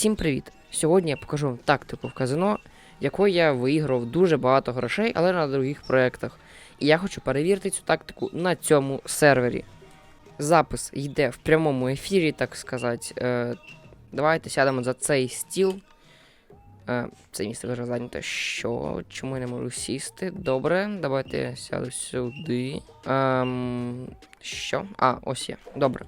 Всім привіт! Сьогодні я покажу вам тактику в казино, якою я виіграв дуже багато грошей, але на других проєктах. І я хочу перевірити цю тактику на цьому сервері. Запис йде в прямому ефірі, так сказати. Е, давайте сядемо за цей стіл. Е, це місце вже зайняте. Що? Чому я не можу сісти? Добре, давайте я сяду сюди. Ем, що? А, ось є. Добре.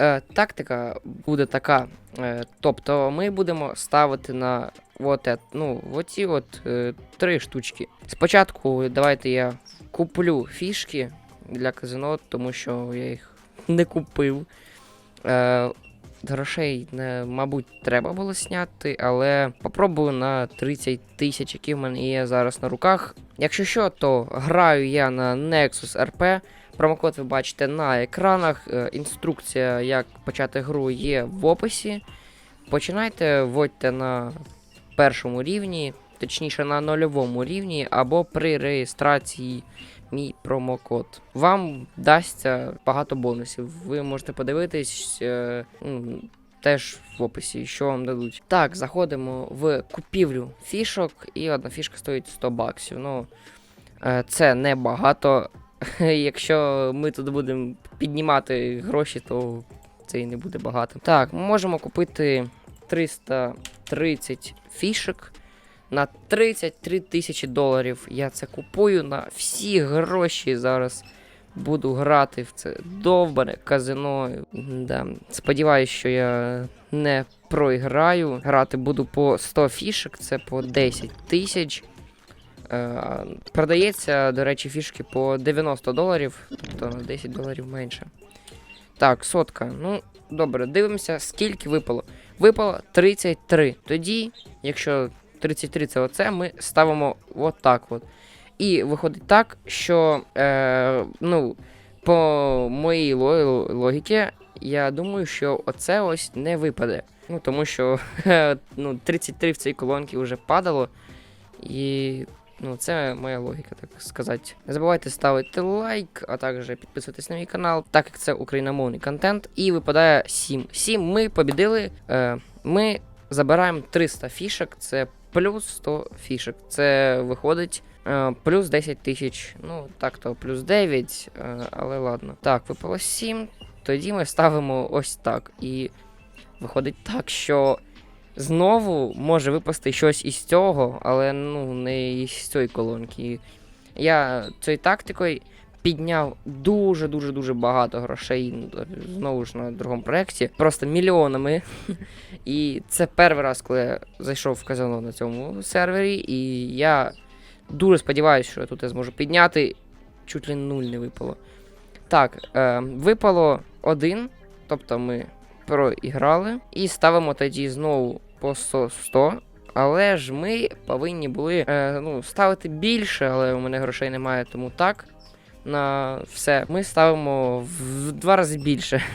Е, тактика буде така. Е, тобто ми будемо ставити на от, е- ну, оці от е, три штучки. Спочатку давайте я куплю фішки для казино, тому що я їх не купив. Е, грошей, мабуть, треба було зняти, але попробую на 30 тисяч, які в мене є зараз на руках. Якщо що, то граю я на Nexus RP. Промокод ви бачите на екранах. Е, Інструкція, як почати гру, є в описі. Починайте, вводьте на першому рівні, точніше на нульовому рівні, або при реєстрації мій промокод. Вам дасться багато бонусів. Ви можете подивитись е, теж в описі, що вам дадуть. Так, заходимо в купівлю фішок, і одна фішка стоїть 100 баксів. Ну, е, це небагато. Якщо ми тут будемо піднімати гроші, то це і не буде багато. Так, ми можемо купити 330 фішок на 33 тисячі доларів. Я це купую на всі гроші зараз. Буду грати в це довбане казино. Да. Сподіваюсь, що я не проіграю. Грати буду по 100 фішок, це по 10 тисяч. Е, продається, до речі, фішки по 90 доларів, тобто на 10 доларів менше. Так, сотка. Ну, добре, дивимося, скільки випало. Випало 33. Тоді, якщо 33 це оце, ми ставимо отак от. І виходить так, що е, ну, по моїй ло- логіці, я думаю, що оце ось не випаде. Ну, тому що ну, 33 в цій колонці вже падало. І ну, це моя логіка, так сказати. Не забувайте ставити лайк, а також підписуватись на мій канал, так як це україномовний контент. І випадає 7. 7 ми побідили. Е, ми забираємо 300 фішок, це плюс 100 фішок. Це виходить е, плюс 10 тисяч. Ну, так то плюс 9, е, але ладно. Так, випало 7. Тоді ми ставимо ось так. І виходить так, що знову може випасти щось із цього, але ну не із цієї колонки. Я цією тактикою підняв дуже-дуже дуже багато грошей ну, знову ж на другому проєкті, просто мільйонами. І це перший раз, коли я зайшов в казино на цьому сервері, і я дуже сподіваюся, що я тут я зможу підняти. Чуть ли нуль не випало. Так, е, випало один, тобто ми проіграли. І ставимо тоді знову по 100, 100. Але ж ми повинні були е, ну, ставити більше, але у мене грошей немає, тому так. На все. Ми ставимо в два рази більше.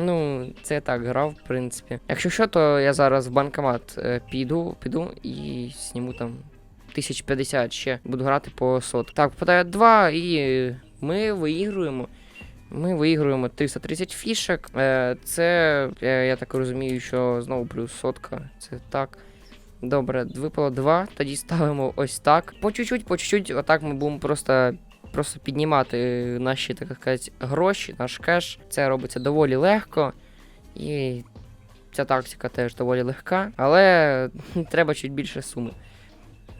Ну, це я так грав, в принципі. Якщо що, то я зараз в банкомат е, піду, піду і зніму там 1050 ще. Буду грати по сот. Так, попадає 2 і ми виігруємо. Ми виігруємо 330 фішок. Е, Це, я так розумію, що знову плюс сотка. Це так. Добре, випало 2, тоді ставимо ось так. По чуть-чуть, по чуть-чуть, отак ми будемо просто, просто піднімати наші, так сказати, гроші, наш кеш. Це робиться доволі легко. І ця тактика теж доволі легка, але треба чуть більше суми.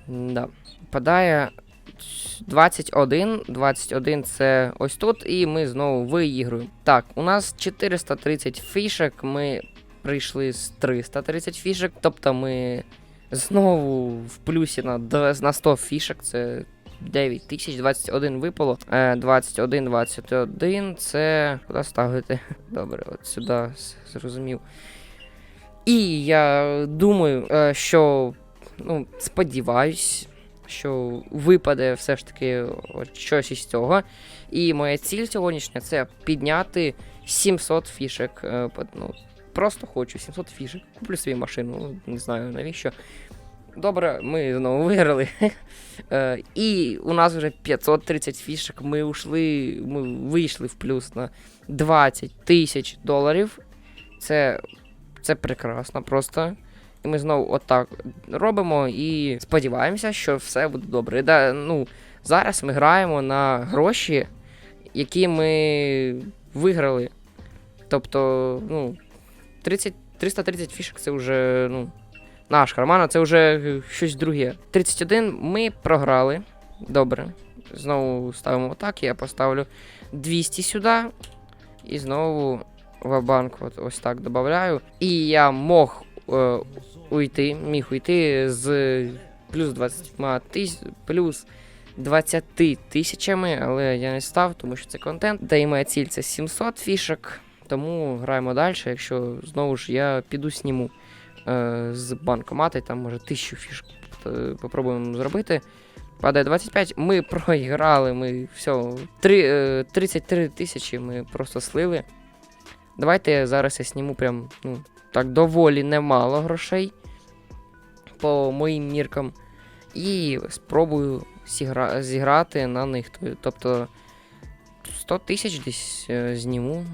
Да. Падає 21. 21 це ось тут, і ми знову виігруємо. Так, у нас 430 фішок. Ми прийшли з 330 фішок. Тобто ми знову в плюсі на, на 100 фішок. Це 9 тисяч, 21 випало. Е, 21, 21 це. Куди ставити? Добре, от сюди зрозумів. І я думаю, е, що ну, сподіваюсь, що випаде все ж таки от щось із цього. І моя ціль сьогоднішня це підняти 700 фішек. Е, Ну, просто хочу 700 фішек. Куплю свою машину, ну, не знаю навіщо. Добре, ми знову виграли. Е, і у нас вже 530 фішек. Ми ушли, ми вийшли в плюс на 20 тисяч доларів. Це Це прекрасно просто. І ми знову отак робимо і сподіваємося, що все буде добре. Да, ну, зараз ми граємо на гроші, які ми виграли. Тобто, ну, 30, 330 фішок це вже, ну, наш карман, а це вже е, щось друге. 31 ми програли. Добре. Знову ставимо отак, я поставлю 200 сюди. І знову в банк от, ось так додаю. І я мог е, уйти, міг уйти з плюс 20 тисяч, плюс 20 тисячами, але я не став, тому що це контент. Та і моя ціль це 700 фішок. Тому граємо далі. Якщо знову ж я піду сніму з банкомата, і там може 1000 фішок е, попробуємо зробити. Падає 25, ми програли, ми все. Три, е, 33 тисячі ми просто слили. Давайте зараз я сніму прям, ну, так, доволі немало грошей по моїм міркам. І спробую зігра... зіграти на них. Тобто 100 тисяч десь е, зніму,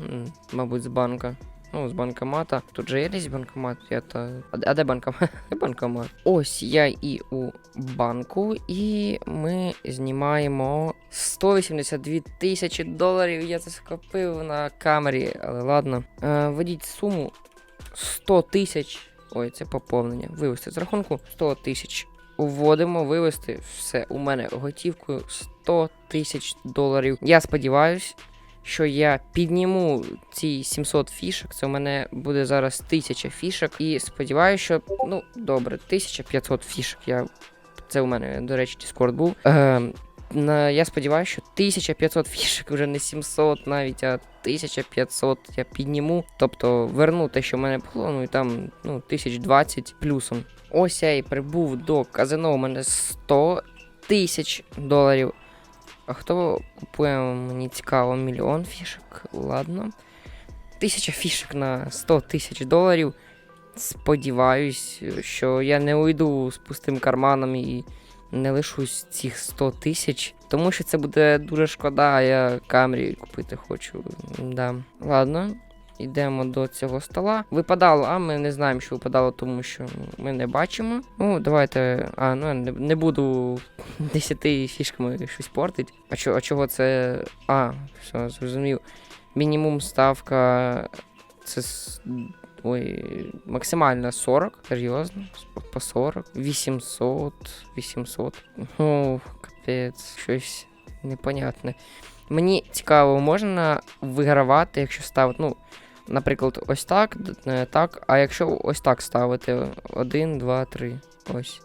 мабуть, з банка. Ну, з банкомата. Тут же є десь банкомат. Я. А, а де банкомат? Банкомат? Ось я і у банку, і ми знімаємо 182 тисячі доларів. Я це скопив на камері, але ладно. Е, введіть суму 100 тисяч. Ой, це поповнення. Вивести з рахунку 100 тисяч. Вводимо, вивести все у мене готівкою 100 тисяч доларів. Я сподіваюсь, що я підніму ці 700 фішок. Це у мене буде зараз 1000 фішок. І сподіваюся, що ну добре, 1500 фішок. Я це у мене, до речі, Discord був. Е, на, я сподіваюся, що 1500 фішок вже не 700 навіть, а 1500 я підніму. Тобто верну те, що в мене було, ну і там ну, 1020 плюсом. Ось я і прибув до казино. У мене 100 тисяч доларів. А хто купує мені цікаво мільйон фішок? Ладно. Тисяча фішок на 100 тисяч доларів. Сподіваюсь, що я не уйду з пустим карманом і не лишусь цих 100 тисяч. Тому що це буде дуже шкода, а я камрі купити хочу. Да. Ладно. Йдемо до цього стола. Випадало, а ми не знаємо, що випадало, тому що ми не бачимо. Ну, давайте. А, ну не, не буду 10 фішками щось портить. А, чо, а чого це. А, все, зрозумів. Мінімум ставка. Це. Ой, максимальна 40, серйозно, по 40, 800, 800. О, капець, щось непонятне. Мені цікаво, можна вигравати, якщо ставити, ну, наприклад, ось так, е, так, а якщо ось так ставити, 1, 2, 3, ось.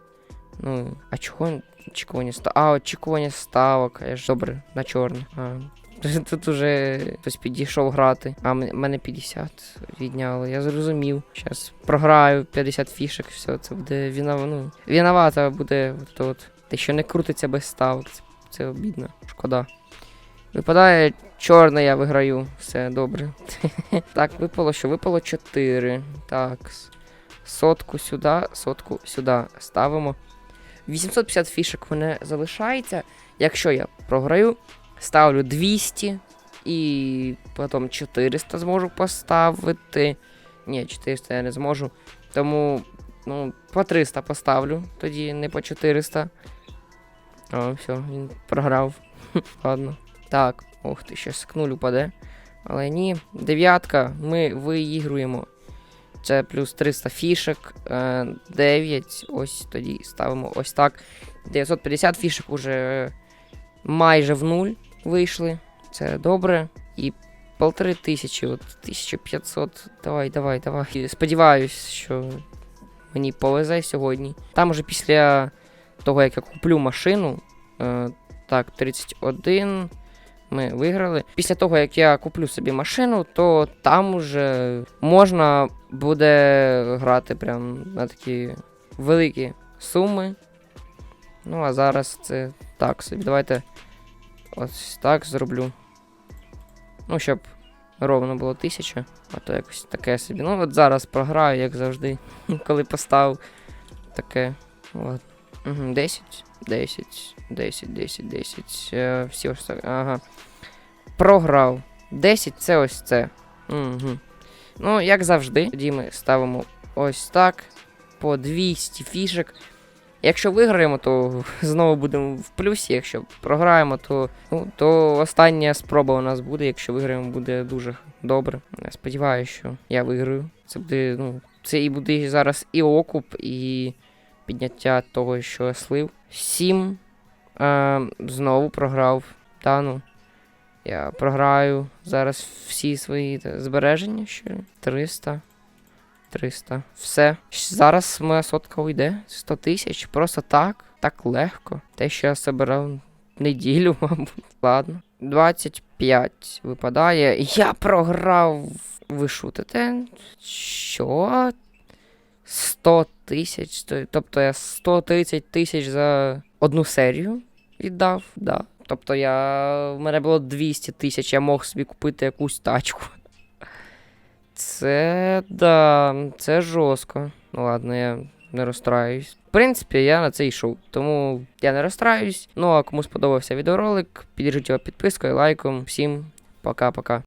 Ну, а чого очікування ставок? А, очікування ставок, я ж добре, на чорне. А, Тут уже хтось підійшов грати. А мене 50 відняли. Я зрозумів. Зараз програю 50 фішок, все, це буде вінова, ну, виновата буде от, от. Те, що не крутиться без ставок. Це, це обідно. Шкода. Випадає чорне, я виграю. Все добре. так, випало що? Випало 4. Так. Сотку сюди, сотку сюди ставимо. 850 фішок мене залишається. Якщо я програю, ставлю 200 і потім 400 зможу поставити. Ні, 400 я не зможу. Тому, ну, по 300 поставлю, тоді не по 400. О, все, він програв. Ладно. Так, ох ти, к нуль упаде. Але ні, дев'ятка, ми виігруємо. Це плюс 300 фішек, е, 9. Ось тоді ставимо ось так. 950 фішек уже майже в нуль вийшли. Це добре. І полтори тисячі, от 1500. Давай, давай, давай. Сподіваюсь, що мені повезе сьогодні. Там уже після того, як я куплю машину. Е, так, 31. Ми виграли. Після того, як я куплю собі машину, то там уже можна буде грати прям на такі великі суми. Ну, а зараз це так собі. Давайте ось так зроблю. Ну, щоб ровно було 1000, а то якось таке собі. Ну, от зараз програю, як завжди, коли поставив таке. От. Угу, 10, 10, 10, 10, 10. Е, всі ось так. Ага. Програв. 10 це ось це. Угу. Ну, як завжди, тоді ми ставимо ось так. По 200 фішек. Якщо виграємо, то знову будемо в плюсі. Якщо програємо, то, ну, то остання спроба у нас буде. Якщо виграємо, буде дуже добре. Я сподіваюся, що я виграю. Це буде, ну, це і буде зараз і окуп, і підняття того, що я слив. Сім. Е, знову програв. Та ну. Я програю зараз всі свої збереження ще. 300. 300. Все. Зараз моя сотка уйде. 100 тисяч. Просто так. Так легко. Те, що я збирав неділю, мабуть. Ладно. 25 випадає. Я програв. Ви шутите? Що? 100 тисяч. Тобто я 130 тисяч за одну серію віддав, да. Тобто я. В мене було 200 тисяч, я мог собі купити якусь тачку. Це да, це жорстко. Ну ладно, я не розстраюсь. В принципі, я на це йшов, тому я не розстраюсь. Ну а кому сподобався відеоролик, підтримуйте його підпискою, лайком. Всім пока-пока.